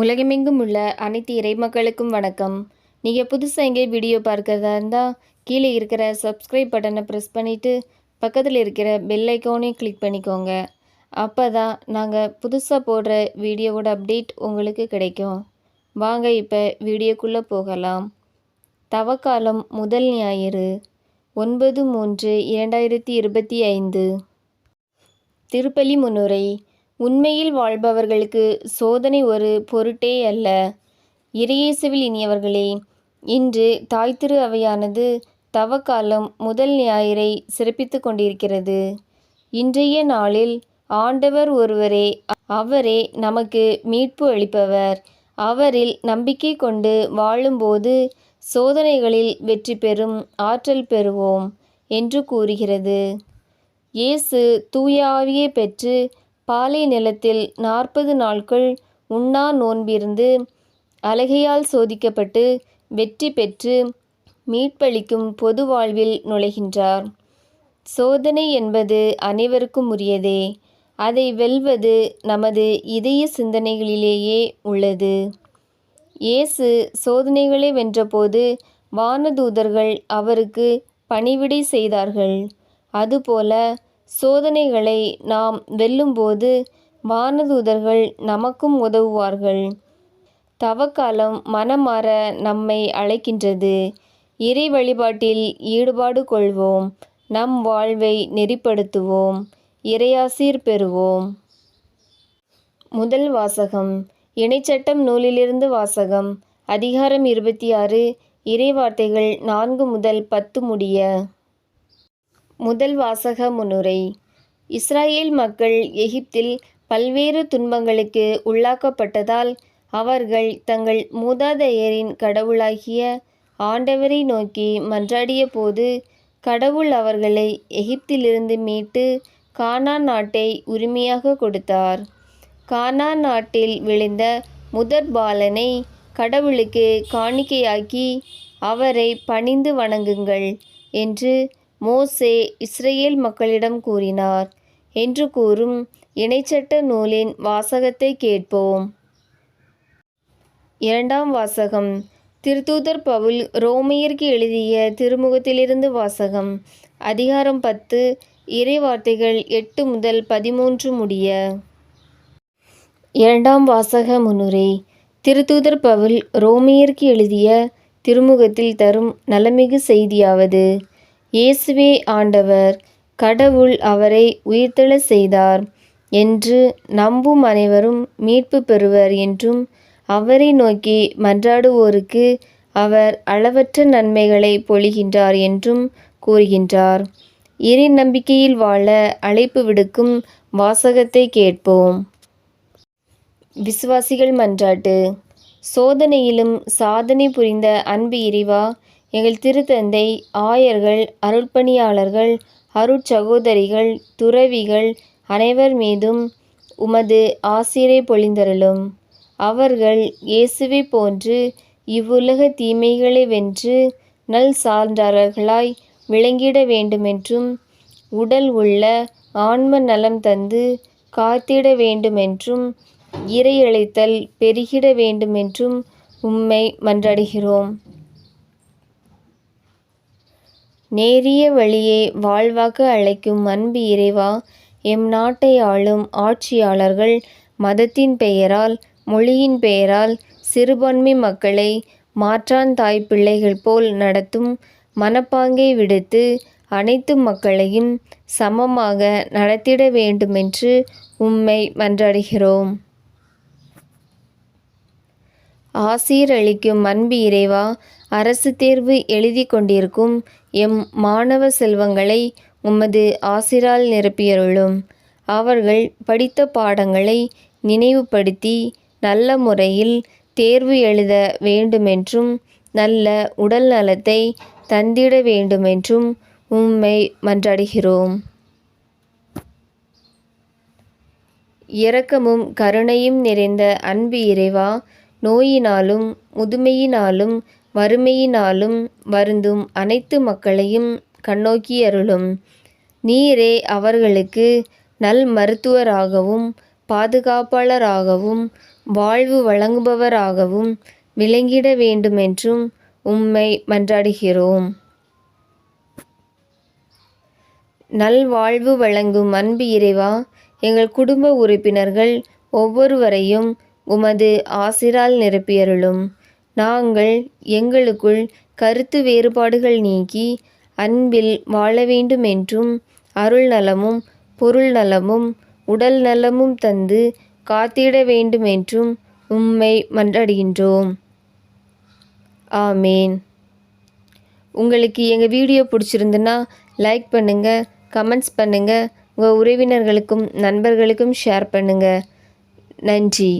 உலகமெங்கும் உள்ள அனைத்து இறைமக்களுக்கும் வணக்கம். நீங்கள் புதுசாக எங்கே வீடியோ பார்க்கறதா இருந்தால் கீழே இருக்கிற சப்ஸ்கிரைப் பட்டனை ப்ரெஸ் பண்ணிவிட்டு பக்கத்தில் இருக்கிற பெல் ஐக்கானையும் கிளிக் பண்ணிக்கோங்க. அப்போ தான் நாங்கள் புதுசாக போடுற வீடியோவோட அப்டேட் உங்களுக்கு கிடைக்கும். வாங்க இப்போ வீடியோக்குள்ளே போகலாம். தவக்காலம் முதல் ஞாயிறு ஒன்பது மூன்று இரண்டாயிரத்தி இருபத்தி ஐந்து. திருப்பலி முன்னுரை உண்மையில் வாழ்பவர்களுக்கு சோதனை ஒரு பொருட்டே அல்ல. இறையேசுவில் இனியவர்களே இன்று தாய் திரு அவையானது தவக்காலம் முதல் ஞாயிறை சிறப்பித்து கொண்டிருக்கிறது. இன்றைய நாளில் ஆண்டவர் ஒருவரே அவரே நமக்கு மீட்பு அளிப்பவர். அவரில் நம்பிக்கை கொண்டு வாழும்போது சோதனைகளில் வெற்றி பெறும் ஆற்றல் பெறுவோம் என்று கூறுகிறது. இயேசு தூயாவியை பெற்று பாலை நிலத்தில் நாற்பது நாட்கள் உண்ணா நோன்பிருந்து அழகையால் சோதிக்கப்பட்டு வெற்றி பெற்று மீட்பளிக்கும் பொது வாழ்வில் நுழைகின்றார். சோதனை என்பது அனைவருக்கும் உரியதே. அதை வெல்வது நமது இதய சிந்தனைகளிலேயே உள்ளது. இயேசு சோதனைகளை வென்றபோது வானதூதர்கள் அவருக்கு பணிவிடை செய்தார்கள். அதுபோல சோதனைகளை நாம் வெல்லும்போது வானதூதர்கள் நமக்கும் உதவுவார்கள். தவக்காலம் மனமாற நம்மை அழைக்கின்றது. இறை வழிபாட்டில் ஈடுபாடு கொள்வோம். நம் வாழ்வை நெறிப்படுத்துவோம். இறையாசீர் பெறுவோம். முதல் வாசகம். இணைச்சட்டம் நூலிலிருந்து வாசகம். அதிகாரம் இருபத்தி ஆறு. இறைவார்த்தைகள் நான்கு முதல் பத்து முடிய. முதல் வாசக முன்னுரை இஸ்ராயேல் மக்கள் எகிப்தில் பல்வேறு துன்பங்களுக்கு உள்ளாக்கப்பட்டதால் அவர்கள் தங்கள் மூதாதையரின் கடவுளாகிய ஆண்டவரை நோக்கி மன்றாடிய போது கடவுள் அவர்களை எகிப்திலிருந்து மீட்டு கானா நாட்டை உரிமையாக கொடுத்தார். கானா நாட்டில் விழுந்த முதற் பாலனை கடவுளுக்கு காணிக்கையாக்கி அவரை பணிந்து வணங்குங்கள் என்று மோசே இஸ்ரேல் மக்களிடம் கூறினார். என்று கூறும் இணைச்சட்ட நூலின் வாசகத்தை கேட்போம். இரண்டாம் வாசகம். திருத்தூதர் பவுல் ரோமையருக்கு எழுதிய திருமுகத்திலிருந்து வாசகம். அதிகாரம் பத்து. இறைவார்த்தைகள் எட்டு முதல் பதிமூன்று முடிய. இரண்டாம் வாசக முன்னுரை திருத்தூதர் பவுல் ரோமியருக்கு எழுதிய திருமுகத்தில் தரும் நலமிகு செய்தியாவது. இயேசுவே ஆண்டவர் கடவுள் அவரை உயிர்த்தெழ செய்தார் என்று நம்பும் அனைவரும் மீட்பு பெறுவர் என்றும் அவரை நோக்கி மன்றாடுவோருக்கு அவர் அளவற்ற நன்மைகளை பொழிகின்றார் என்றும் கூறுகின்றார். இறை நம்பிக்கையில் வாழ அழைப்பு விடுக்கும் வாசகத்தை கேட்போம். விசுவாசிகள் மன்றாட்டு சோதனையிலும் சாதனை புரிந்த அன்பு இறைவா எங்கள் திருத்தந்தை ஆயர்கள் அருட்பணியாளர்கள் அருட்சகோதரிகள் துறவிகள் அனைவர் மீதும் உமது ஆசிரை பொழிந்தருளும். அவர்கள் இயேசுவை போன்று இவ்வுலக தீமைகளை வென்று நல் சான்றாளர்களாய் விளங்கிட வேண்டுமென்றும் உடல் உள்ள ஆன்ம நலம் தந்து காத்திட வேண்டுமென்றும் இறையழைத்தல் பெருகிட வேண்டுமென்றும் உம்மை மன்றாடுகிறோம். நேரிய வழியே வாழ்வாக்க அழைக்கும் அன்பு இறைவா எம் நாட்டை ஆளும் ஆட்சியாளர்கள் மதத்தின் பெயரால் மொழியின் பெயரால் சிறுபான்மை மக்களை மாற்றான் தாய் பிள்ளைகள் போல் நடத்தும் மனப்பாங்கை விடுத்து அனைத்து மக்களையும் சமமாக நடத்திட வேண்டுமென்று உம்மை மன்றாடுகிறோம். ஆசீர் அளிக்கும் அன்பு இறைவா அரசு தேர்வு எழுதி கொண்டிருக்கும் எம் மாணவ செல்வங்களை உமது ஆசிரால் நிரப்பியருளும். அவர்கள் படித்த பாடங்களை நினைவுபடுத்தி நல்ல முறையில் தேர்வு எழுத வேண்டுமென்றும் நல்ல உடல் நலத்தை தந்திட வேண்டுமென்றும் உம்மை மன்றாடுகிறோம். இரக்கமும் கருணையும் நிறைந்த அன்பு இறைவா நோயினாலும் முதுமையினாலும் வறுமையினாலும் வருந்தும் அனைத்து மக்களையும் கண்ணோக்கி அருளும் நீரே அவர்களுக்கு நல் மருத்துவராகவும் பாதுகாப்பாளராகவும் வாழ்வு வழங்குபவராகவும் விளங்கிட வேண்டுமென்றும் உம்மை மன்றாடுகிறோம். நல்வாழ்வு வழங்கும் அன்பு இறைவா எங்கள் குடும்ப உறுப்பினர்கள் ஒவ்வொருவரையும் உமது ஆசிரால் நிரப்பியருளும். நாங்கள் எங்களுக்குள் கருத்து வேறுபாடுகள் நீக்கி அன்பில் வாழ வேண்டுமென்றும் அருள் நலமும் பொருள் நலமும் உடல் நலமும் தந்து காத்திட வேண்டுமென்றும் உம்மை மன்றாடுகின்றோம். ஆமேன். உங்களுக்கு எங்கள் வீடியோ பிடிச்சிருந்துன்னா லைக் பண்ணுங்கள் கமெண்ட்ஸ் பண்ணுங்கள் உங்கள் உறவினர்களுக்கும் நண்பர்களுக்கும் ஷேர் பண்ணுங்கள் நன்றி.